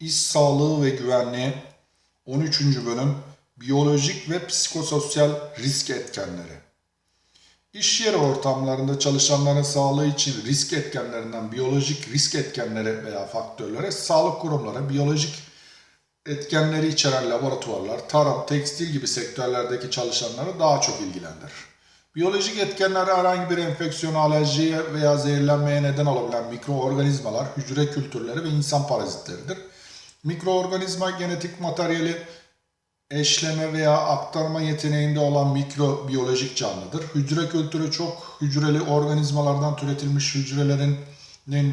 İş Sağlığı ve Güvenliği 13. bölüm Biyolojik ve Psikososyal Risk Etkenleri İş yeri ortamlarında çalışanların sağlığı için risk etkenlerinden biyolojik risk etkenleri veya faktörlere sağlık kurumları biyolojik etkenleri içeren laboratuvarlar, tarım, tekstil gibi sektörlerdeki çalışanları daha çok ilgilendirir. Biyolojik etkenler herhangi bir enfeksiyon, alerjiye veya zehirlenmeye neden olabilen mikroorganizmalar, hücre kültürleri ve insan parazitleridir. Mikroorganizma genetik materyali eşleme veya aktarma yeteneğinde olan mikrobiyolojik canlıdır. Hücre kültürü çok hücreli organizmalardan türetilmiş hücrelerin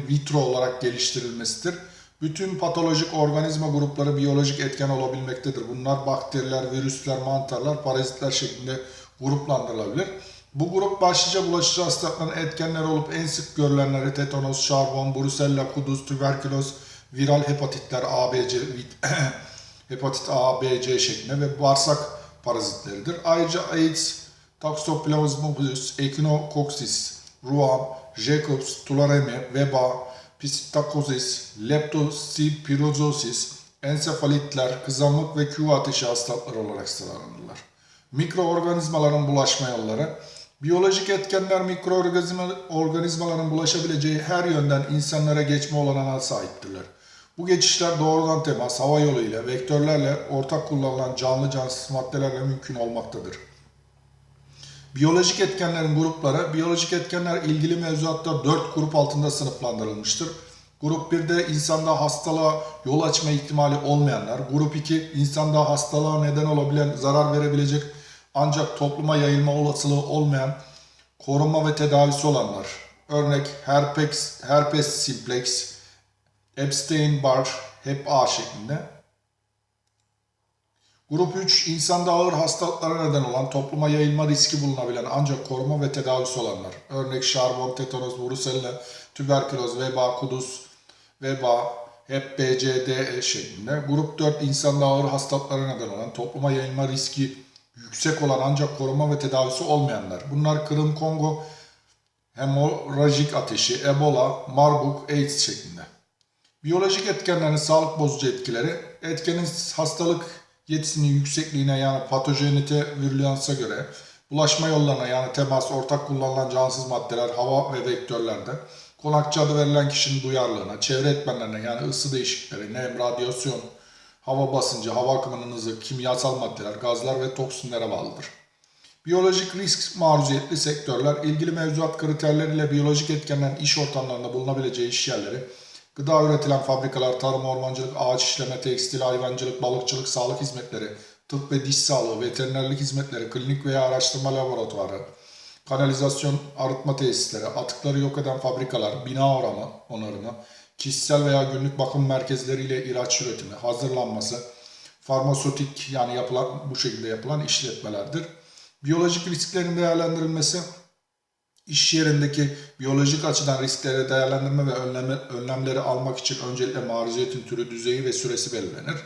vitro olarak geliştirilmesidir. Bütün patolojik organizma grupları biyolojik etken olabilmektedir. Bunlar bakteriler, virüsler, mantarlar, parazitler şeklinde gruplandırılabilir. Bu grup başlıca bulaşıcı hastalıkların etkenleri olup en sık görülenleri tetanos, şarbon, brusella, kuduz, tüberküloz, viral hepatitler, ABC, hepatit A, B, C şeklinde ve bağırsak parazitleridir. Ayrıca AIDS, Toxoplasmosis, Echinococcis, Ruam, Jacobs, tularemi, veba, pistakozis, leptospirozosis, ensefalitler, kızamık ve küve ateşi hastalıkları olarak sıralanırlar. Mikroorganizmaların bulaşma yolları, biyolojik etkenler mikroorganizmaların bulaşabileceği her yönden insanlara geçme olanağına sahiptirler. Bu geçişler doğrudan temas, hava yolu ile, vektörlerle, ortak kullanılan canlı cansız maddelerle mümkün olmaktadır. Biyolojik etkenlerin grupları, biyolojik etkenler ilgili mevzuatta 4 grup altında sınıflandırılmıştır. Grup 1'de insanda hastalığa yol açma ihtimali olmayanlar. Grup 2, insanda hastalığa neden olabilen, zarar verebilecek ancak topluma yayılma olasılığı olmayan, korunma ve tedavisi olanlar. Örnek herpes, herpes simplex, Epstein-Barr, hep A şeklinde. Grup 3, insanda ağır hastalıklara neden olan, topluma yayılma riski bulunabilen ancak koruma ve tedavisi olanlar. Örnek şarbon, tetanos, brusella, tüberküloz, veba, kuduz, veba, hep B, C, D, E şeklinde. Grup 4, insanda ağır hastalıklara neden olan, topluma yayılma riski yüksek olan ancak koruma ve tedavisi olmayanlar. Bunlar Kırım, Kongo, hemorajik ateşi, Ebola, Marburg, AIDS şeklinde. Biyolojik etkenlerin sağlık bozucu etkileri, etkenin hastalık yetisinin yüksekliğine yani patojenite virülansa göre, bulaşma yollarına yani temas, ortak kullanılan cansız maddeler, hava ve vektörlerde, konakçı adı verilen kişinin duyarlılığına, çevre etmenlerine yani ısı değişiklikleri, nem, radyasyon, hava basıncı, hava akımının hızı, kimyasal maddeler, gazlar ve toksinlere bağlıdır. Biyolojik risk maruziyetli sektörler, ilgili mevzuat kriterleriyle biyolojik etkenlerin iş ortamlarında bulunabileceği iş yerleri, Gıda üretilen fabrikalar, tarım, ormancılık, ağaç işleme, tekstil, hayvancılık, balıkçılık, sağlık hizmetleri, tıp ve diş sağlığı, veterinerlik hizmetleri, klinik veya araştırma laboratuvarı, kanalizasyon, arıtma tesisleri, atıkları yok eden fabrikalar, bina oramı, onarımı, kişisel veya günlük bakım merkezleriyle ilaç üretimi, hazırlanması, farmasötik yani yapılan bu şekilde yapılan işletmelerdir. Biyolojik risklerin değerlendirilmesi, İş yerindeki biyolojik açıdan riskleri değerlendirme ve önleme, önlemleri almak için öncelikle maruziyetin türü, düzeyi ve süresi belirlenir.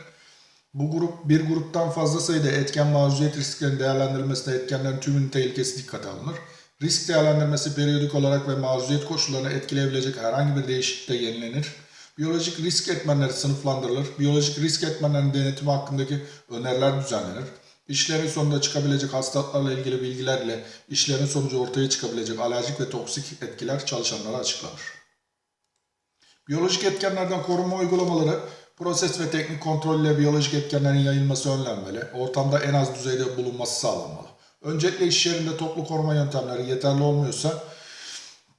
Bu grup bir gruptan fazla sayıda etken maruziyet risklerinin değerlendirilmesinde etkenlerin tümünün tehlikesi dikkate alınır. Risk değerlendirmesi periyodik olarak ve maruziyet koşullarını etkileyebilecek herhangi bir değişiklikte yenilenir. Biyolojik risk etmenleri sınıflandırılır. Biyolojik risk etmenlerinin denetimi hakkındaki öneriler düzenlenir. İşlerin sonunda çıkabilecek hastalıklarla ilgili bilgilerle işlerin sonucu ortaya çıkabilecek alerjik ve toksik etkiler çalışanlara açıklanır. Biyolojik etkenlerden korunma uygulamaları, proses ve teknik kontrol ile biyolojik etkenlerin yayılması önlenmeli, ortamda en az düzeyde bulunması sağlanmalı. Öncelikle iş yerinde toplu koruma yöntemleri yeterli olmuyorsa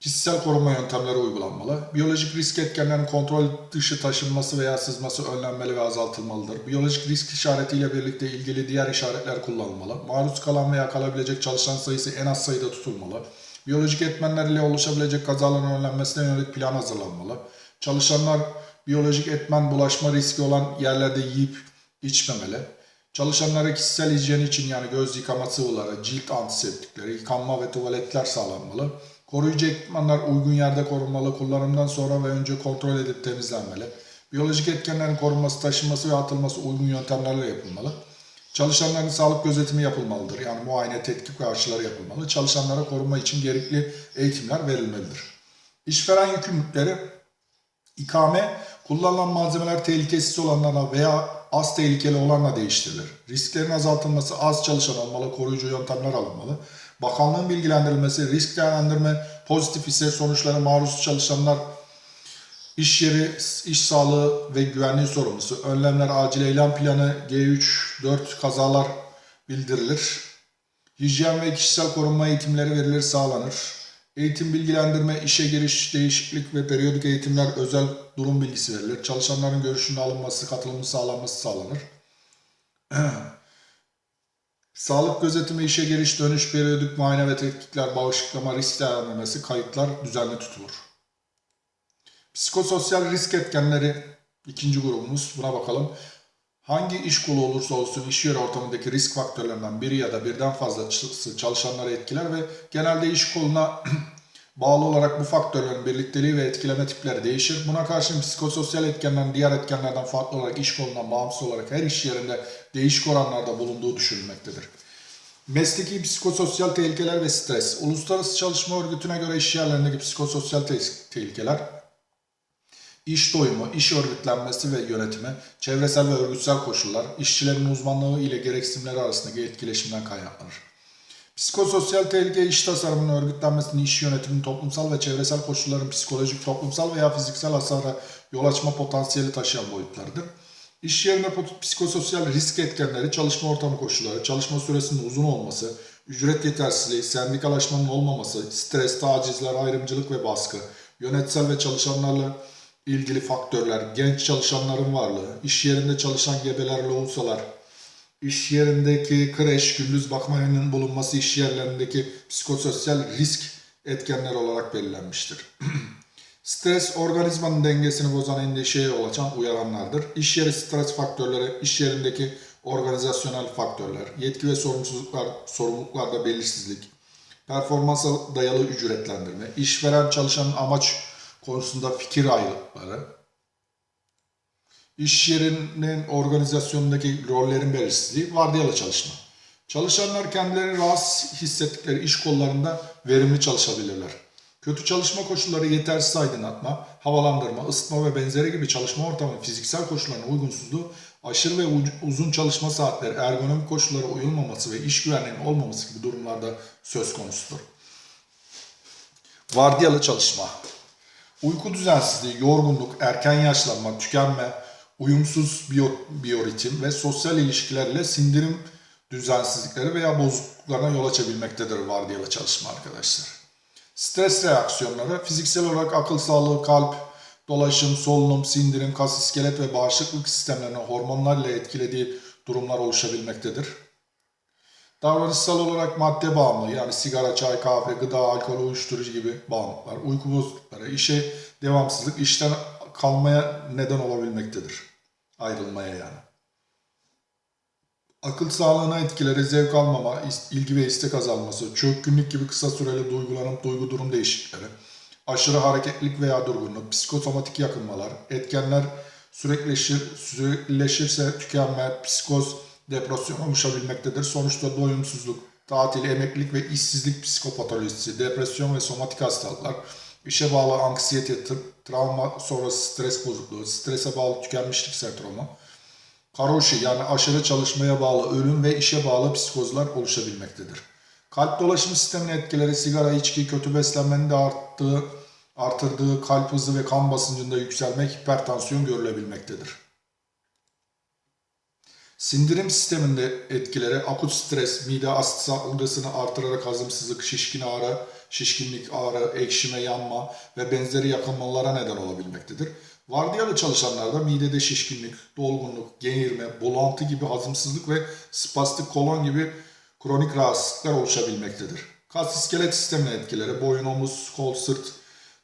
kişisel koruma yöntemleri uygulanmalı. Biyolojik risk etkenlerinin kontrol dışı taşınması veya sızması önlenmeli ve azaltılmalıdır. Biyolojik risk işaretiyle birlikte ilgili diğer işaretler kullanılmalı. Maruz kalan veya kalabilecek çalışan sayısı en az sayıda tutulmalı. Biyolojik etmenler ile oluşabilecek kazaların önlenmesine yönelik plan hazırlanmalı. Çalışanlar biyolojik etmen bulaşma riski olan yerlerde yiyip içmemeli. Çalışanlara kişisel hijyen için yani göz yıkama sıvıları, cilt antiseptikleri, yıkanma ve tuvaletler sağlanmalı. Koruyucu ekipmanlar uygun yerde korunmalı, kullanımdan sonra ve önce kontrol edip temizlenmeli. Biyolojik etkenlerin korunması, taşınması ve atılması uygun yöntemlerle yapılmalı. Çalışanların sağlık gözetimi yapılmalıdır. Yani muayene, tetkik ve aşıları yapılmalı. Çalışanlara korunma için gerekli eğitimler verilmelidir. İşveren yükümlülükleri ikame, Kullanılan malzemeler tehlikesiz olanlarla veya az tehlikeli olanla değiştirilir. Risklerin azaltılması, az çalışan olmalı, koruyucu yöntemler alınmalı. Bakanlığın bilgilendirilmesi, risk değerlendirme pozitif ise sonuçlara maruz çalışanlar İş yeri, iş sağlığı ve güvenliği sorumlusu. Önlemler acil eylem planı G3, 4 kazalar bildirilir. Hijyen ve kişisel korunma eğitimleri verilir, sağlanır. Eğitim bilgilendirme, işe giriş, değişiklik ve periyodik eğitimler özel durum bilgisi verilir. Çalışanların görüşünün alınması, katılımı sağlanması sağlanır. Sağlık gözetimi, işe giriş, dönüş, periyodik muayene ve tetkikler, bağışıklama, risk değerlendirmesi, kayıtlar düzenli tutulur. Psikososyal risk etkenleri ikinci grubumuz. Buna bakalım. Hangi iş kolu olursa olsun iş yeri ortamındaki risk faktörlerinden biri ya da birden fazlası çalışanları etkiler ve genelde iş koluna bağlı olarak bu faktörlerin birlikteliği ve etkileme tipleri değişir. Buna karşın psikososyal etkenlerin diğer etkenlerden farklı olarak iş kolundan bağımsız olarak her iş yerinde değişik oranlarda bulunduğu düşünülmektedir. Mesleki psikososyal tehlikeler ve stres. Uluslararası Çalışma Örgütü'ne göre iş yerlerindeki psikososyal te- tehlikeler İş doyumu, iş örgütlenmesi ve yönetimi, çevresel ve örgütsel koşullar, işçilerin uzmanlığı ile gereksinimleri arasındaki etkileşimden kaynaklanır. Psikososyal tehlike iş tasarımının örgütlenmesinin, iş yönetiminin toplumsal ve çevresel koşulların psikolojik, toplumsal veya fiziksel hasara yol açma potansiyeli taşıyan boyutlarıdır. İş yerinde psikososyal risk etkenleri, çalışma ortamı koşulları, çalışma süresinin uzun olması, ücret yetersizliği, sendikalaşmanın olmaması, stres, tacizler, ayrımcılık ve baskı, yönetsel ve çalışanlarla ilgili faktörler, genç çalışanların varlığı, iş yerinde çalışan gebeler, lohusalar, iş yerindeki kreş, gündüz bakmayanın bulunması iş yerlerindeki psikososyal risk etkenleri olarak belirlenmiştir. Stres, organizmanın dengesini bozan endişeye yol açan uyaranlardır. İş yeri stres faktörleri, iş yerindeki organizasyonel faktörler, yetki ve sorumsuzluklar, sorumluluklarda belirsizlik, performansa dayalı ücretlendirme, işveren çalışanın amaç konusunda fikir ayrılıkları, iş yerinin organizasyonundaki rollerin belirsizliği, vardiyalı çalışma. Çalışanlar kendilerini rahatsız hissettikleri iş kollarında verimli çalışabilirler. Kötü çalışma koşulları yetersiz aydınlatma, havalandırma, ısıtma ve benzeri gibi çalışma ortamı fiziksel koşullarına uygunsuzluğu, aşırı ve uzun çalışma saatleri, ergonomik koşullara uyulmaması ve iş güvenliğinin olmaması gibi durumlarda söz konusudur. Vardiyalı çalışma. Uyku düzensizliği, yorgunluk, erken yaşlanma, tükenme, uyumsuz biyo, biyoritim ve sosyal ilişkilerle sindirim düzensizlikleri veya bozukluklarına yol açabilmektedir vardiyalı çalışma arkadaşlar. Stres reaksiyonları fiziksel olarak akıl sağlığı, kalp, dolaşım, solunum, sindirim, kas, iskelet ve bağışıklık sistemlerini hormonlarla etkilediği durumlar oluşabilmektedir. Davranışsal olarak madde bağımlılığı yani sigara, çay, kahve, gıda, alkol, uyuşturucu gibi bağımlılıklar, uyku bozuklukları, işe devamsızlık, işten kalmaya neden olabilmektedir. Ayrılmaya yani. Akıl sağlığına etkileri, zevk almama, ilgi ve istek azalması, çökkünlük gibi kısa süreli duygulanıp duygu durum değişiklikleri, aşırı hareketlilik veya durgunluk, psikosomatik yakınmalar, etkenler süreklileşir, süreklileşirse tükenme, psikoz, depresyon oluşabilmektedir. Sonuçta doyumsuzluk, tatil, emeklilik ve işsizlik psikopatolojisi, depresyon ve somatik hastalıklar, işe bağlı anksiyete, tra- travma sonrası stres bozukluğu, strese bağlı tükenmişlik sendromu, Karoşi yani aşırı çalışmaya bağlı ölüm ve işe bağlı psikozlar oluşabilmektedir. Kalp dolaşım sisteminin etkileri sigara, içki, kötü beslenmenin de arttığı, artırdığı kalp hızı ve kan basıncında yükselmek, hipertansiyon görülebilmektedir. Sindirim sisteminde etkileri akut stres, mide asit salgısını artırarak hazımsızlık, şişkin ağrı, şişkinlik, ağrı, ekşime, yanma ve benzeri yakınmalara neden olabilmektedir. Vardiyalı çalışanlarda midede şişkinlik, dolgunluk, geğirme, bulantı gibi hazımsızlık ve spastik kolon gibi kronik rahatsızlıklar oluşabilmektedir. Kas iskelet sistemine etkileri boyun, omuz, kol, sırt,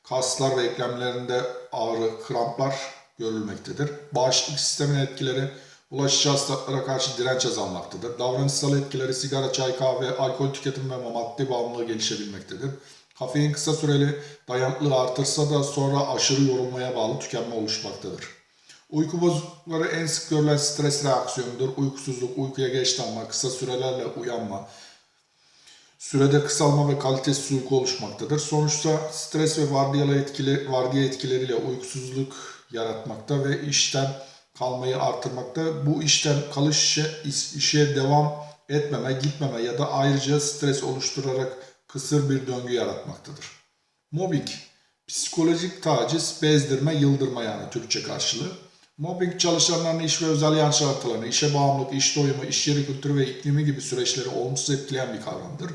kaslar ve eklemlerinde ağrı, kramplar görülmektedir. Bağışıklık sistemine etkileri bulaşıcı hastalıklara karşı direnç azalmaktadır. Davranışsal etkileri sigara, çay, kahve, alkol tüketimi ve madde bağımlılığı gelişebilmektedir. Kafein kısa süreli dayanıklılığı artırsa da sonra aşırı yorulmaya bağlı tükenme oluşmaktadır. Uyku bozuklukları en sık görülen stres reaksiyonudur. Uykusuzluk, uykuya geç dalma, kısa sürelerle uyanma, sürede kısalma ve kalitesiz uyku oluşmaktadır. Sonuçta stres ve vardiyalı etkili, vardiya etkileriyle uykusuzluk yaratmakta ve işten kalmayı artırmakta. Bu işten kalış işe, işe devam etmeme, gitmeme ya da ayrıca stres oluşturarak kısır bir döngü yaratmaktadır. Mobbing, psikolojik taciz, bezdirme, yıldırma yani Türkçe karşılığı. Mobbing çalışanların iş ve özel yaşantılarını, işe bağımlılık, iş doyumu, iş yeri kültürü ve iklimi gibi süreçleri olumsuz etkileyen bir kavramdır.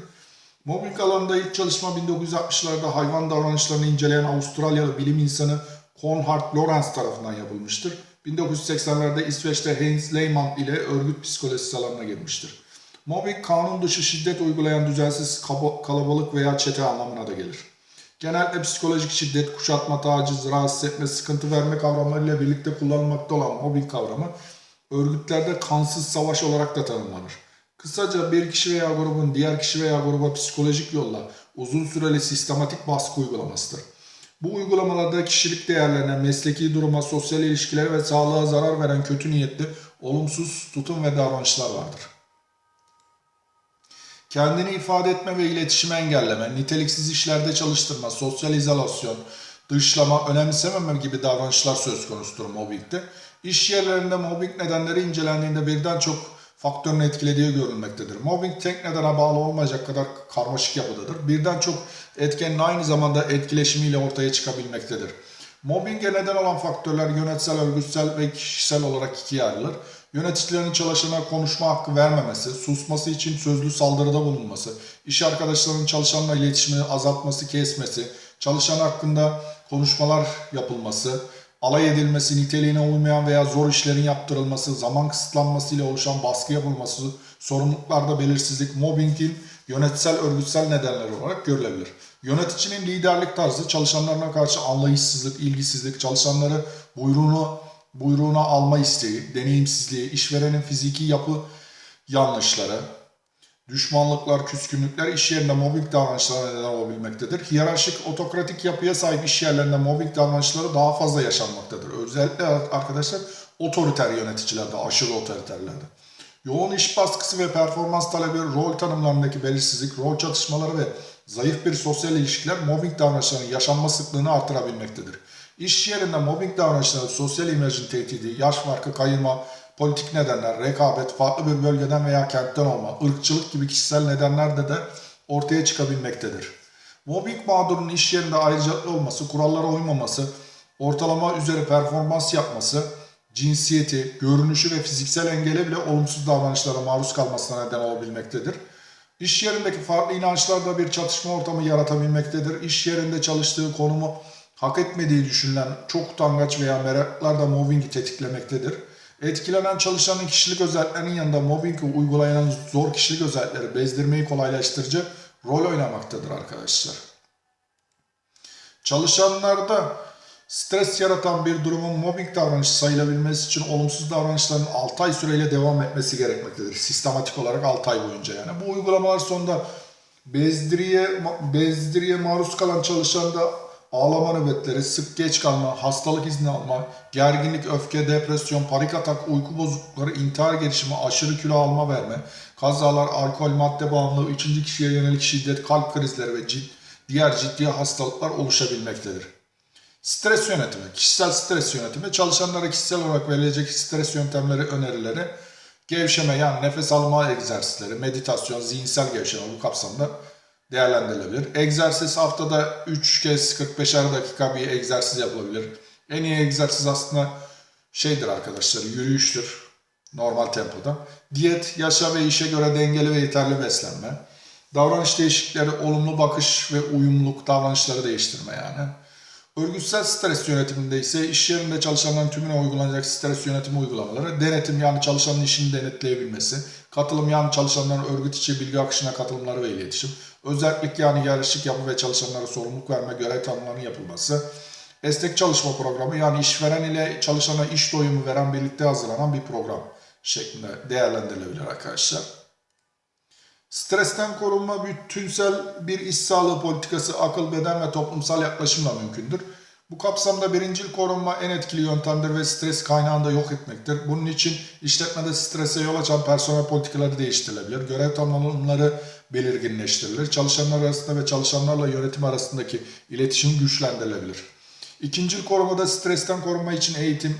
Mobbing alanında ilk çalışma 1960'larda hayvan davranışlarını inceleyen Avustralyalı bilim insanı Konrad Lorenz tarafından yapılmıştır. 1980'lerde İsveç'te Heinz Lehmann ile örgüt psikolojisi alanına girmiştir. Mobbing kanun dışı şiddet uygulayan düzensiz kalabalık veya çete anlamına da gelir. Genellikle psikolojik şiddet, kuşatma, taciz, rahatsız etme, sıkıntı verme kavramlarıyla birlikte kullanılmakta olan mobbing kavramı örgütlerde kansız savaş olarak da tanımlanır. Kısaca bir kişi veya grubun diğer kişi veya gruba psikolojik yolla uzun süreli sistematik baskı uygulamasıdır. Bu uygulamalarda kişilik değerlerine, mesleki duruma, sosyal ilişkilere ve sağlığa zarar veren kötü niyetli, olumsuz tutum ve davranışlar vardır. Kendini ifade etme ve iletişimi engelleme, niteliksiz işlerde çalıştırma, sosyal izolasyon, dışlama, önemsememe gibi davranışlar söz konusudur mobbingde. İş yerlerinde mobbing nedenleri incelendiğinde birden çok faktörün etkilediği görülmektedir. Mobbing tek nedene bağlı olmayacak kadar karmaşık yapıdadır. Birden çok etkenin aynı zamanda etkileşimiyle ortaya çıkabilmektedir. Mobbinge neden olan faktörler yönetsel, örgütsel ve kişisel olarak ikiye ayrılır. Yöneticilerin çalışana konuşma hakkı vermemesi, susması için sözlü saldırıda bulunması, iş arkadaşlarının çalışanla iletişimini azaltması, kesmesi, çalışan hakkında konuşmalar yapılması, alay edilmesi, niteliğine uymayan veya zor işlerin yaptırılması, zaman kısıtlanması ile oluşan baskı yapılması, sorumluluklarda belirsizlik, mobbingin yönetsel örgütsel nedenleri olarak görülebilir. Yöneticinin liderlik tarzı çalışanlarına karşı anlayışsızlık, ilgisizlik, çalışanları buyruğunu buyruğuna alma isteği, deneyimsizliği, işverenin fiziki yapı yanlışları, düşmanlıklar, küskünlükler iş yerinde mobbing davranışlarına neden olabilmektedir. Hiyerarşik, otokratik yapıya sahip iş yerlerinde mobbing davranışları daha fazla yaşanmaktadır. Özellikle arkadaşlar otoriter yöneticilerde, aşırı otoriterlerde. Yoğun iş baskısı ve performans talebi, rol tanımlarındaki belirsizlik, rol çatışmaları ve zayıf bir sosyal ilişkiler mobbing davranışlarının yaşanma sıklığını artırabilmektedir. İş yerinde mobbing davranışları, sosyal imajın tehdidi, yaş farkı, kayırma, politik nedenler, rekabet, farklı bir bölgeden veya kentten olma, ırkçılık gibi kişisel nedenlerde de ortaya çıkabilmektedir. Mobbing mağdurunun iş yerinde ayrıcalıklı olması, kurallara uymaması, ortalama üzeri performans yapması, cinsiyeti, görünüşü ve fiziksel engele bile olumsuz davranışlara maruz kalmasına neden olabilmektedir. İş yerindeki farklı inançlarda bir çatışma ortamı yaratabilmektedir. İş yerinde çalıştığı konumu hak etmediği düşünülen çok utangaç veya meraklar da mobbingi tetiklemektedir. Etkilenen çalışanın kişilik özelliklerinin yanında mobbingi uygulayan zor kişilik özellikleri bezdirmeyi kolaylaştırıcı rol oynamaktadır arkadaşlar. Çalışanlarda stres yaratan bir durumun mobbing davranışı sayılabilmesi için olumsuz davranışların 6 ay süreyle devam etmesi gerekmektedir. Sistematik olarak 6 ay boyunca yani. Bu uygulamalar sonunda bezdiriye, bezdiriye maruz kalan çalışanda ağlama nöbetleri, sık geç kalma, hastalık izni alma, gerginlik, öfke, depresyon, panik atak, uyku bozuklukları, intihar gelişimi, aşırı kilo alma verme, kazalar, alkol, madde bağımlılığı, üçüncü kişiye yönelik şiddet, kalp krizleri ve cid, diğer ciddi hastalıklar oluşabilmektedir. Stres yönetimi, kişisel stres yönetimi, çalışanlara kişisel olarak verilecek stres yöntemleri, önerileri, gevşeme yani nefes alma egzersizleri, meditasyon, zihinsel gevşeme bu kapsamda değerlendirilebilir. Egzersiz haftada 3 kez 45'er dakika bir egzersiz yapılabilir. En iyi egzersiz aslında şeydir arkadaşlar, yürüyüştür normal tempoda. Diyet, yaşa ve işe göre dengeli ve yeterli beslenme. Davranış değişiklikleri, olumlu bakış ve uyumluluk davranışları değiştirme yani. Örgütsel stres yönetiminde ise iş yerinde çalışanların tümüne uygulanacak stres yönetimi uygulamaları, denetim yani çalışanın işini denetleyebilmesi, katılım yani çalışanların örgüt içi bilgi akışına katılımları ve iletişim, özellik yani yarışık yapı ve çalışanlara sorumluluk verme, görev tanımlarının yapılması, esnek çalışma programı yani işveren ile çalışana iş doyumu veren birlikte hazırlanan bir program şeklinde değerlendirilebilir arkadaşlar. Stresten korunma bütünsel bir iş sağlığı politikası, akıl, beden ve toplumsal yaklaşımla mümkündür. Bu kapsamda birincil korunma en etkili yöntemdir ve stres kaynağını da yok etmektir. Bunun için işletmede strese yol açan personel politikaları değiştirilebilir. Görev tanımları belirginleştirilir. Çalışanlar arasında ve çalışanlarla yönetim arasındaki iletişim güçlendirilebilir. İkincil korumada stresten korunma için eğitim,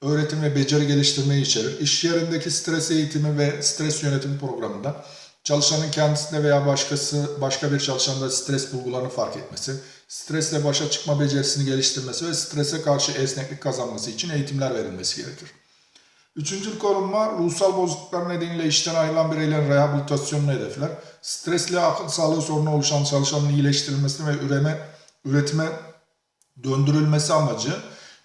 öğretim ve beceri geliştirmeyi içerir. İş yerindeki stres eğitimi ve stres yönetimi programında çalışanın kendisinde veya başkası başka bir çalışanda stres bulgularını fark etmesi, stresle başa çıkma becerisini geliştirmesi ve strese karşı esneklik kazanması için eğitimler verilmesi gerekir. Üçüncü korunma, ruhsal bozukluklar nedeniyle işten ayrılan bireylerin rehabilitasyonunu hedefler. Stresli akıl sağlığı sorunu oluşan çalışanın iyileştirilmesini ve üreme, üretime döndürülmesi amacı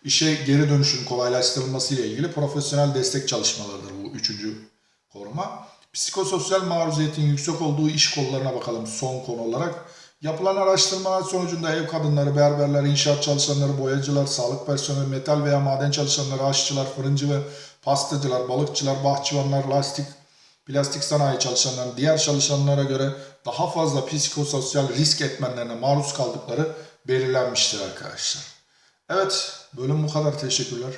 işe geri dönüşün kolaylaştırılması ile ilgili profesyonel destek çalışmalarıdır bu üçüncü koruma. Psikososyal maruziyetin yüksek olduğu iş kollarına bakalım son konu olarak. Yapılan araştırmalar sonucunda ev kadınları, berberler, inşaat çalışanları, boyacılar, sağlık personeli, metal veya maden çalışanları, aşçılar, fırıncı ve pastacılar, balıkçılar, bahçıvanlar, lastik, plastik sanayi çalışanlarının diğer çalışanlara göre daha fazla psikososyal risk etmenlerine maruz kaldıkları belirlenmiştir arkadaşlar. Evet, bölüm bu kadar. Teşekkürler.